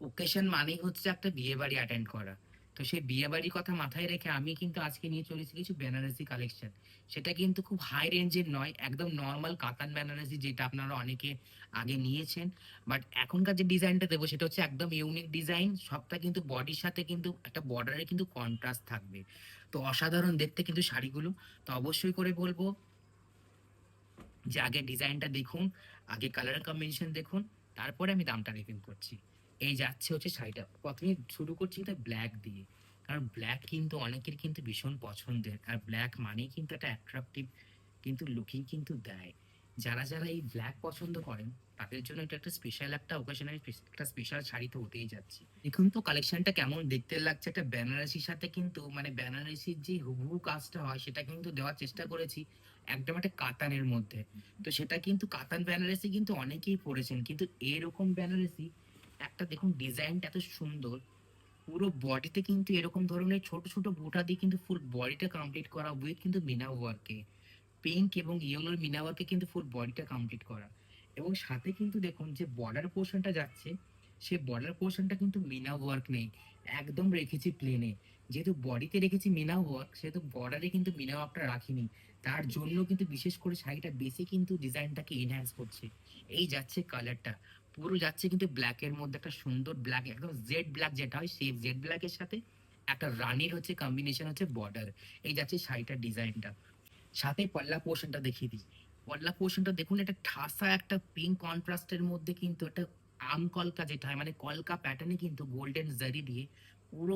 Occasion মানেই হচ্ছে একটা বিয়ে বাড়ি অ্যাটেন্ড করা। তো সেই বিয়ে বাড়ির কথা মাথায় রেখে আমি কিন্তু আজকে নিয়ে চলেছি কিছু বেনারসি কালেকশন সেটা কিন্তু খুব হাই রেঞ্জের নয়, একদম নর্মাল কাতান বেনারসি যেটা আপনারা অনেকে আগে নিয়েছেন। বাট এখনকার যে ডিজাইনটা দেবো, সেটা হচ্ছে একদম ইউনিক ডিজাইন সবটা কিন্তু বডির সাথে কিন্তু একটা বর্ডারে কিন্তু কন্ট্রাস্ট থাকবে। তো অসাধারণ দেখতে কিন্তু শাড়িগুলো। তো অবশ্যই করে বলব যে আগে ডিজাইনটা দেখুন, আগে কালার কম্বিনেশন দেখুন, তারপরে আমি দামটা রিভিল করছি। এই যাচ্ছে হচ্ছে শাড়িটা। প্রথমে শুরু করছি এটা ব্ল্যাক দিয়ে। কারণ ব্ল্যাক কিন্তু অনেকের কিন্তু ভীষণ পছন্দের। আর ব্ল্যাক মানেই কিন্তু একটা অ্যাট্রাকটিভ কিন্তু লুকিং কিন্তু দেয়। যারা যারা এই ব্ল্যাক পছন্দ করেন, তাদের জন্য এটা একটা স্পেশাল একটা ওকেশনারি একটা স্পেশাল শাড়ি তো হতেই যাচ্ছে। দেখুন তো কালেকশনটা কেমন দেখতে লাগছে। একটা বেনারসির সাথে কিন্তু মানে বেনারসির যে হুবহু কাজটা হয়, সেটা কিন্তু দেওয়ার চেষ্টা করেছি একদম একটা কাতানের মধ্যে। তো সেটা কিন্তু কাতান বেনারসি কিন্তু অনেকেই পড়েছেন কিন্তু এরকম বেনারসি একটা দেখুন ডিজাইনটা এত সুন্দর। পুরো বডিতে কিন্তু এরকম ধরনের ছোট ছোট বুটা দিয়ে কিন্তু ফুল বডিটা কমপ্লিট করা উইথ কিন্তু মিনা ওয়ার্কে পিঙ্ক এবং ইয়েলোর মিনা ওয়ার্কে কিন্তু ফুল বডিটা কমপ্লিট করা। এবং সাথে কিন্তু দেখুন যে বর্ডার পোর্শনটা যাচ্ছে, সে বর্ডার পোর্শনটা কিন্তু মিনা ওয়ার্ক নেই। একদম রেখেছি প্লেনে যেহেতু বডিতে রেখেছি মিনা ওয়ার্ক সেহেতু বর্ডারে কিন্তু মিনা ওয়ার্কটা রাখিনি। তার জন্য কিন্তু বিশেষ করে শাড়িটা বেশি কিন্তু ডিজাইনটাকে এনহ্যান্স করছে। এই যাচ্ছে কালারটা পুরো যাচ্ছে কিন্তু ব্ল্যাক এর মধ্যে একটা সুন্দর ব্ল্যাক একদম জেড ব্ল্যাক যেটা হয়, সেই জেড ব্ল্যাকের সাথে একটা রানির হচ্ছে কম্বিনেশন হচ্ছে বর্ডার এই যাচ্ছে শাড়িটার ডিজাইনটা সাথে পল্লা পোর্শনটা দেখিয়ে দিই। পল্লা পোর্শনটা দেখুন, একটা ঠাসা একটা পিঙ্ক কন্ট্রাস্টের মধ্যে কিন্তু একটা আম কলকা যেটা হয় মানে কলকা প্যাটার্নে কিন্তু গোল্ডেন জারি দিয়ে পুরো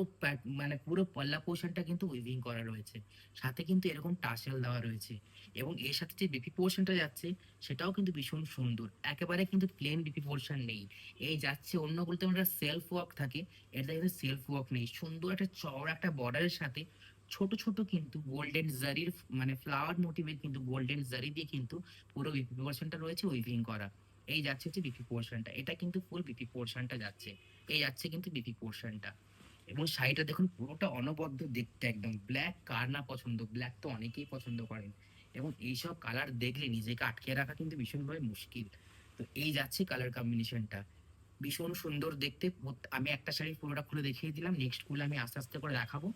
মানে পুরো পল্লা পোর্শনটা কিন্তু উইভিং করা রয়েছে। সাথে কিন্তু এরকম টাসেল দেওয়া রয়েছে এবং এর সাথে যে বিপি পোর্শনটা যাচ্ছে, সেটাও কিন্তু ভীষণ সুন্দর। একেবারে কিন্তু প্লেন বিপি পোর্শন নেই। এই যাচ্ছে অন্যগুলোতে আমরা সেলফ ওয়ার্ক থাকে এটা কিন্তু সেলফ ওয়ার্ক নেই। সুন্দর একটা চওড়া একটা বর্ডারের সাথে ছোট ছোট কিন্তু গোল্ডেন জারির মানে ফ্লাওয়ার মোটিভের কিন্তু গোল্ডেন জারি দিয়ে কিন্তু পুরো বিপি পোর্শনটা রয়েছে উইভিং করা। এই যাচ্ছে হচ্ছে বিপি পোর্শনটা এটা কিন্তু ফুল বিপি পোর্শনটা যাচ্ছে। এই যাচ্ছে কিন্তু বিপি পোর্শনটা এবং শাড়িটা দেখুন, পুরোটা অনবদ্য দেখতে একদম। ব্ল্যাক কার না পছন্দ? ব্ল্যাক তো অনেকেই পছন্দ করেন। এবং এইসব কালার দেখলে নিজেকে আটকে রাখা কিন্তু ভীষণভাবে মুশকিল। তো এই যাচ্ছে কালার কম্বিনেশনটা ভীষণ সুন্দর দেখতে। আমি একটা শাড়ি পুরোটা খুলে দেখিয়ে দিলাম। নেক্সট খুলে আমি আস্তে আস্তে করে দেখাবো।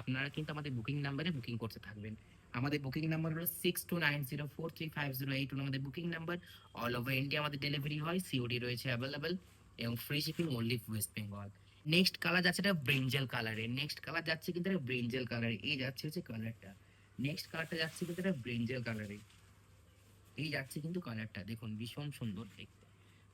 আপনারা কিন্তু আমাদের বুকিং নাম্বারে বুকিং করতে থাকবেন। আমাদের বুকিং নাম্বার হলো six two nine zero four three five zero eight আমাদের booking number all over India আমাদের ডেলিভারি হয়। সিওডি রয়েছে অ্যাভেলেবেল এবং free shipping only West Bengal next colour যাচ্ছে এটা ব্রিঞ্জেল কালারে নেক্সট কালার যাচ্ছে কিন্তু এটা ব্রিঞ্জেল কালারে এই যাচ্ছে হচ্ছে কালারটা নেক্সট কালারটা যাচ্ছে কিন্তু এটা ব্রিঞ্জেল কালারে এই যাচ্ছে কিন্তু কালারটা দেখুন, ভীষণ সুন্দর দেখতে।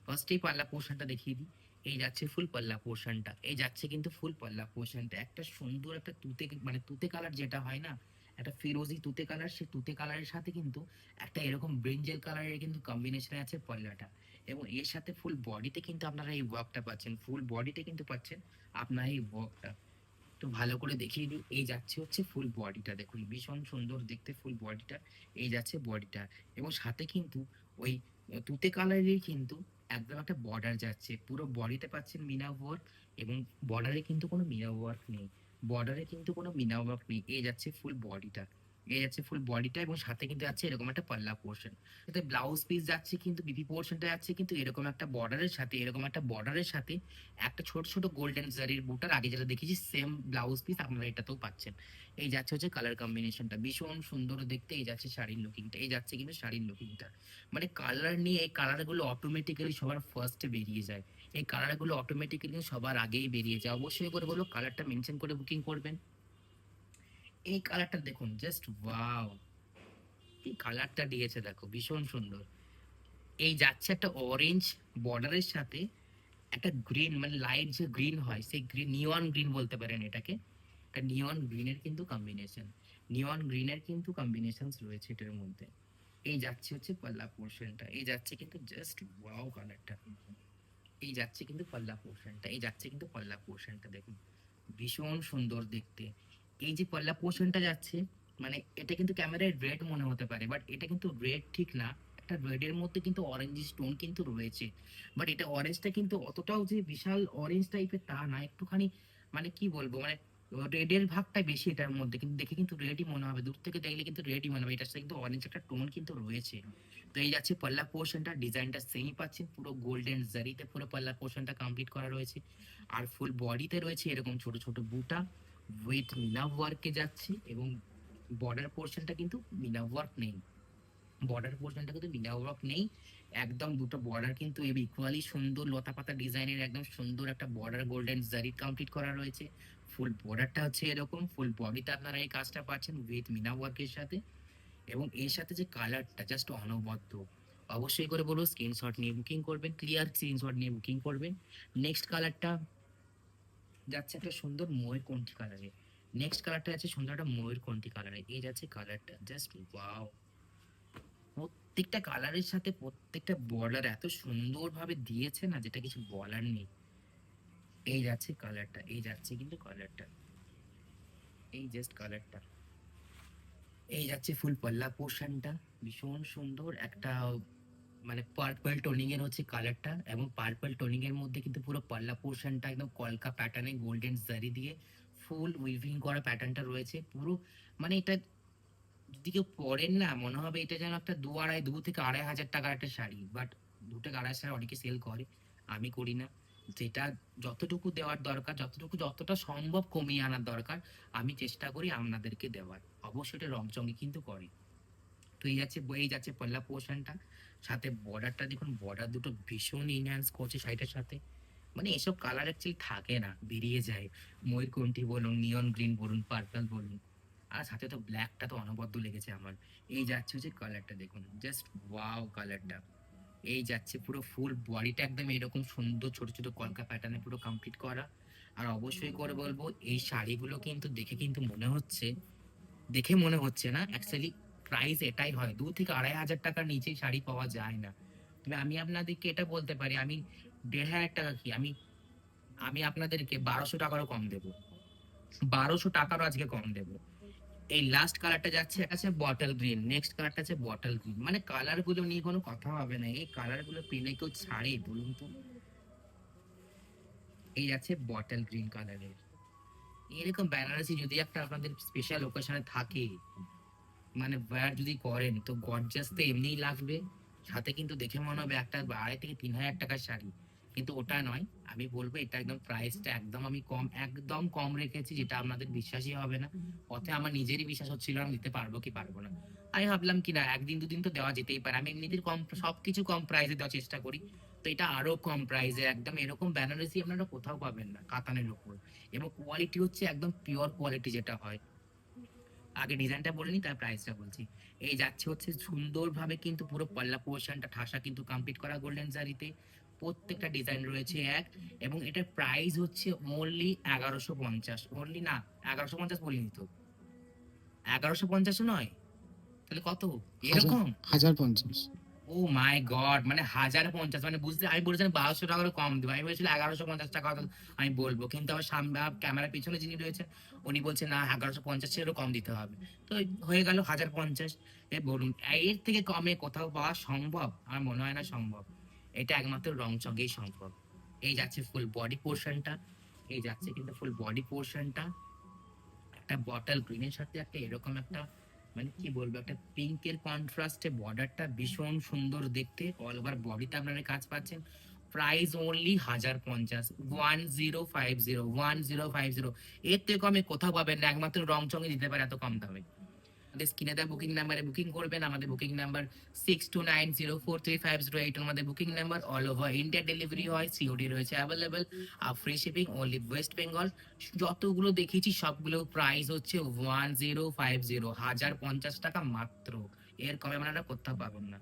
ফার্স্টেই পাল্লা পোর্শনটা দেখিয়ে দিই। এই যাচ্ছে ফুল পাল্লা পোর্শনটা এই যাচ্ছে কিন্তু ফুল পাল্লা পোর্শনটা একটা সুন্দর একটা তুতে মানে তুতে কালার যেটা হয় না, একটা ফিরোজি তুতে কালার সেই তুতে কালারের সাথে কিন্তু একটা এরকম ব্রিঞ্জেল কালারের কিন্তু কম্বিনেশনে আছে পাল্লাটা। এবং এর সাথে ফুল বডিতে কিন্তু আপনারা এই ওয়ার্কটা পাচ্ছেন। ফুল বডিতে কিন্তু পাচ্ছেন আপনারা এই ওয়ার্কটা তো ভালো করে দেখিয়ে দিই, এই যাচ্ছে হচ্ছে ফুল বডিটা দেখুন, ভীষণ সুন্দর দেখতে ফুল বডিটা এই যাচ্ছে বডিটা এবং সাথে কিন্তু ওই তুতে কালারেরই কিন্তু একদম একটা বর্ডার যাচ্ছে। পুরো বডিতে পাচ্ছেন মিনা ওয়ার্ক এবং বর্ডারে কিন্তু কোনো মিনা ওয়ার্ক নেই। বর্ডারে কিন্তু কোনো মিনা ওয়ার্ক নেই। এই যাচ্ছে ফুল বডিটা এই যাচ্ছে ফুল বডিটা এবং সাথে কিন্তু যাচ্ছে এরকম একটা পাল্লা পোর্শন এতে ব্লাউজ পিস যাচ্ছে কিন্তু বিপি পোর্শনটা যাচ্ছে কিন্তু এরকম একটা বর্ডারের সাথে, এরকম একটা বর্ডারের সাথে একটা ছোট ছোট গোল্ডেন জারির বুটার আগে যেটা দেখেছি সেম ব্লাউজ পিস আপনারা এটাতেও পাচ্ছেন। এই যাচ্ছে হচ্ছে কালার কম্বিনেশনটা ভীষণ সুন্দর দেখতে এই যাচ্ছে শাড়ির লুকিংটা এই যাচ্ছে কিন্তু শাড়ির লুকিংটা মানে কালার নিয়ে এই কালারগুলো অটোমেটিক্যালি সবার ফার্স্টে বেরিয়ে যায়। এই কালারগুলো অটোমেটিক্যালি সবার আগেই বেরিয়ে যায়। অবশ্যই করে বলো কালারটা মেনশন করে বুকিং করবেন। এই কালারটা দেখুন জাস্ট ওয়াও এই কালারটা দিয়েছে দেখো, ভীষণ সুন্দর। এই যাচ্ছে একটা অরেঞ্জ বর্ডারের সাথে একটা গ্রিন মানে লাইট যে গ্রিন হয়, সেই গ্রিন নিয়ন গ্রিন বলতে পারেন এটাকে। একটা নিয়ন গ্রিনের কিন্তু কম্বিনেশন নিয়ন গ্রিনের কিন্তু কম্বিনেশন রয়েছে এটার মধ্যে। এই যাচ্ছে হচ্ছে পাল্লা পোর্শনটা এই যাচ্ছে কিন্তু জাস্ট ওয়াও কালারটা এই যাচ্ছে কিন্তু পাল্লা পোর্শনটা এই যাচ্ছে কিন্তু পাল্লা পোর্শনটা দেখুন। ভীষণ সুন্দর দেখতে। এই যে পাল্লা পোর্শনটা যাচ্ছে মানে এটা কিন্তু ক্যামেরায় রেড মনে হতে পারে বাট এটা কিন্তু রেড ঠিক না। একটা রেডের মধ্যে কিন্তু অরেঞ্জ স্টোন কিন্তু রয়েছে। বাট এটা অরেঞ্জটা কিন্তু অতটাও যে বিশাল অরেঞ্জ টাইপের তা না, একটুখানি মানে কি বলব মানে রেডের ভাগটা বেশি এটার মধ্যে, কিন্তু দেখে কিন্তু রেডই মনে হবে। দূর থেকে দেখলে কিন্তু রেডই মনে হবে, এটার সাথে কিন্তু অরেঞ্জ একটা টোন কিন্তু রয়েছে। তো এই যাচ্ছে পাল্লা পোর্শনটা ডিজাইনটা সেমই পাচ্ছেন, পুরো গোল্ডেন জারিতে পুরো পাল্লা পোর্শনটা কমপ্লিট করা রয়েছে। আর ফুল বডিতে রয়েছে এরকম ছোট ছোট বুটা। উইথ মিনা ওয়ার্কে যাচ্ছে এবং বর্ডার পোর্শনটা কিন্তু মিনা ওয়ার্ক নেই বর্ডার পোর্শনটা কিন্তু মিনা ওয়ার্ক নেই। একদম দুটো বর্ডার কিন্তু ইকুয়ালি সুন্দর লতা পাতা ডিজাইনের একদম সুন্দর একটা বর্ডার গোল্ডেন জারি কমপ্লিট করা রয়েছে। ফুল বর্ডারটা হচ্ছে এরকম ফুল বডিতে আপনারা এই কাজটা পাচ্ছেন উইথ মিনা ওয়ার্কের সাথে। এবং এর সাথে যে কালারটা জাস্ট অনবদ্য। অবশ্যই করে বলব স্ক্রিনশট নিয়ে বুকিং করবেন ক্লিয়ার স্ক্রিনশট নিয়ে বুকিং করবেন। নেক্সট কালারটা যাচ্ছে একটা সুন্দর ময়ূর কোনটি কালারে নেক্সট কালারটা আছে সুন্দর একটা ময়ূর কোনটি কালারে এই যাচ্ছে কালারটা জাস্ট ওয়াও প্রত্যেকটা কালারের সাথে প্রত্যেকটা বর্ডার এত সুন্দরভাবে দিয়েছে না, যেটা কিছু বলার নেই। এই যাচ্ছে কালারটা এই যাচ্ছে কিন্তু কালারটা এই জাস্ট কালারটা এই যাচ্ছে ফুল পাল্লা পোর্শনটা ভীষণ সুন্দর একটা মানে পার্পল টোনিং এর হচ্ছে কালারটা এবং পার্পল টোনিং এর মধ্যে কিন্তু পুরো পাল্লা পোর্শনটা একদম কলকা প্যাটার্নে গোল্ডেন জারি দিয়ে ফুল উইভিং করা প্যাটার্নটা রয়েছে। পুরো মানে এটা যদি কেউ পরেন না, মনে হবে এটা যেন একটা দু আড়াই, দু থেকে আড়াই হাজার টাকার একটা শাড়ি। বাট দু থেকে আড়াই হাজার অনেকে সেল করে, আমি করি না। যেটা যতটুকু দেওয়ার দরকার, যতটুকু যতটা সম্ভব কমিয়ে আনার দরকার, আমি চেষ্টা করি আপনাদেরকে দেওয়ার। অবশ্যই এটা রংচঙে কিন্তু করে। তো এই যাচ্ছে এই যাচ্ছে পল্লা পোর্শনটা সাথে বর্ডারটা দেখুন বর্ডার দুটো ভীষণ ইনহ্যান্স করছে শাড়িটার সাথে। মানে এসব কালার অ্যাকচুয়ালি থাকে না, বেরিয়ে যায়। ময়ূরকণ্ঠী বলুন নিয়ন গ্রিন বলুন পার্পল বলুন। আর সাথে তো ব্ল্যাকটা তো অনবদ্য লেগেছে আমার। এই যাচ্ছে হচ্ছে কালারটা দেখুন জাস্ট ওয়াও কালারটা এই যাচ্ছে পুরো ফুল বডিটা একদম এরকম সুন্দর ছোট ছোট কলকা প্যাটার্নে পুরো কমপ্লিট করা। আর অবশ্যই করে বলব, এই শাড়িগুলো কিন্তু দেখে কিন্তু মনে হচ্ছে, দেখে মনে হচ্ছে না অ্যাকচুয়ালি প্রাইস এটাই হয়। দু থেকে আড়াই হাজার টাকার নিচে শাড়ি পাওয়া যায় না। তবে আমি আপনাদেরকে এটা বলতে পারি, আমি দেড় হাজার টাকা কি, আমি আমি আপনাদেরকে বারোশো টাকারও কম দেবো। বারোশো টাকারও আজকে কম দেবো। এই লাস্ট কালারটা যাচ্ছে আছে বটল গ্রিন নেক্সট কালারটা আছে বটল গ্রিন মানে কালারগুলো নিয়ে কোনো কথা হবে না। এই কালারগুলো পেলে কেউ ছাড়ে, বলুন তো। এই যাচ্ছে বটল গ্রিন কালারের এরকম বেনারসি যদি একটা আপনাদের স্পেশাল ওকেশনে থাকে মানে ওয়্যার যদি করেন। তো গর্জাস তো এমনিই লাগবে। সাথে কিন্তু দেখে মনে হবে একটা আড়াই থেকে তিন হাজার টাকার শাড়ি। কিন্তু ওটা নয়। আমি বলব এটা একদম প্রাইসটা একদম আমি কম, একদম কম রেখেছি, যেটা আপনাদের বিশ্বাসই হবে না। পথে আমার নিজেরই বিশ্বাস হচ্ছিল না দিতে পারব কি পারব না। আমি ভাবলাম কি না, একদিন দুদিন তো দেওয়া যেতেই পারে। আমি এমনিতে কম, সবকিছু কম প্রাইসে দেওয়ার চেষ্টা করি। তো এটা আরও কম প্রাইসে একদম এরকম বেনারসি আপনারা কোথাও পাবেন না, কাতানের উপর। এবং কোয়ালিটি হচ্ছে একদম পিওর কোয়ালিটি যেটা হয়। আগে ডিজাইনটা বলে নি তার প্রাইসটা বলছি। এই যাচ্ছে হচ্ছে সুন্দরভাবে কিন্তু পুরো পল্লা পোর্শনটা ঠাসা কিন্তু কমপ্লিট করা গোল্ডেন জারিতে। প্রত্যেকটা ডিজাইন রয়েছে এক এবং এটার প্রাইস হচ্ছে অনলি এগারোশো পঞ্চাশ। অনলি না এগারোশো পঞ্চাশ বলিনি তো এগারোশো পঞ্চাশও নয়? তাহলে কত? এরকম? হাজার পঞ্চাশ। ও মাই গড মানে হাজার পঞ্চাশ মানে বুঝতে, আমি বলেছিলাম বারোশো কম দেবো। আমি বলেছিলাম এগারোশো পঞ্চাশ টাকা আমি বলব। কিন্তু আমার সামনে ক্যামেরার পিছনে যিনি রয়েছে, উনি বলছে, না, এগারোশো পঞ্চাশ এরও কম দিতে হবে। তো হয়ে গেল হাজার পঞ্চাশ। এ বলুন, এর থেকে কমে কোথাও পাওয়া সম্ভব? আমার মনে হয় না সম্ভব। এটা একমাত্র রং চঙ্গেই সম্ভব। এই যাচ্ছে ফুল বডি পোর্শনটা এই যাচ্ছে কিন্তু ফুল বডি পোর্শনটা একটা বটল গ্রিনের সাথে একটা এরকম একটা মানে কি বলব, একটা পিঙ্ক পিঙ্কের কন্ট্রাস্টে বর্ডারটা ভীষণ সুন্দর দেখতে। অল ওভার বডিতে আপনারা কাজ পাচ্ছেন। প্রাইস অনলি হাজার পঞ্চাশ। One zero five zero one zero five zero এর থেকে কমে কোথাও পাবেন না। একমাত্র রং চঙে দিতে পারে এত কম দামে। আমাদের স্ক্রিনে দেওয়া বুকিং নাম্বারে বুকিং করবেন, আমাদের booking number six two nine zero four three five zero eight আমাদের booking number all over India delivery হয় সিওডি রয়েছে অ্যাভেলেবেল আর free shipping only West Bengal যতগুলো দেখেছি, সবগুলো প্রাইস হচ্ছে ওয়ান জিরো ফাইভ জিরো হাজার পঞ্চাশ টাকা মাত্র। এর কমে আপনারা কোথাও পাবেন না।